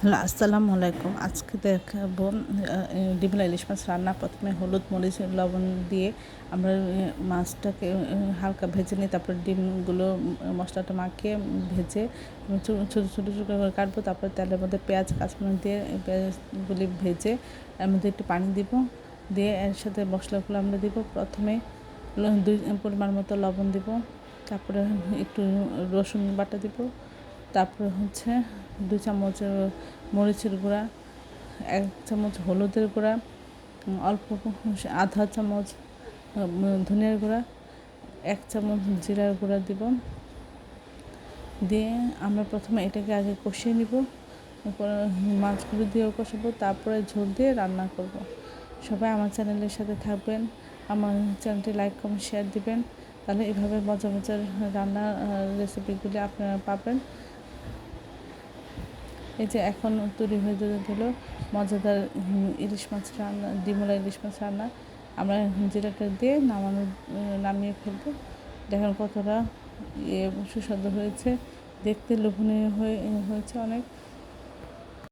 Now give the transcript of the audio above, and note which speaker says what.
Speaker 1: Hello, আসসালামু আলাইকুম। আজকে দেখাবো ডিমলা ইলিশ মাছ রান্না। প্রথমে হলুদ, মরিচ, লবণ দিয়ে আমরা মাছটাকে হালকা ভেজে নিই তারপর ডিমগুলো মশলাটা মাখিয়ে ভেজে ছোটো ছোটো ছোটো করে কাটবো। তারপর তেলের মধ্যে পেঁয়াজ, কাঁচমরিচ দিয়ে পেঁয়াজগুলি ভেজে এর মধ্যে একটু পানি দিব। দিয়ে এর সাথে মশলাগুলো আমরা দিব। প্রথমে দুই পরিমাণ মতো লবণ দিব। তারপরে একটু রসুন বাটা দিব। তারপরে হচ্ছে দু চামচ মরিচের গুঁড়া, এক চামচ হলুদের গুঁড়া অল্প আধা চামচ ধনিয়ার গুঁড়া, এক চামচ জিরার গুঁড়া দিব। দিয়ে আমরা প্রথমে এটাকে আগে কষিয়ে নিব মাছগুলো দিয়েও কষাবো, তারপরে ঝোল দিয়ে রান্না করব। সবাই আমার চ্যানেলের সাথে থাকবেন, আমার চ্যানেলটি লাইক, কমেন্ট, শেয়ার দিবেন। তাহলে এভাবে মজা মজার রান্নার রেসিপিগুলি আপনারা পাবেন। এই যে এখন তৈরি হয়ে গেল মজাদার ইলিশ মাছ রান্না, ডিমলা ইলিশ মাছ রান্না। আমরা জিরাটা দিয়ে নামানো নামিয়ে ফেলব। দেখেন কতটা ইয়ে সুস্বাদু হয়েছে। দেখতে লোভনীয় হয়ে, হয়েছে অনেক।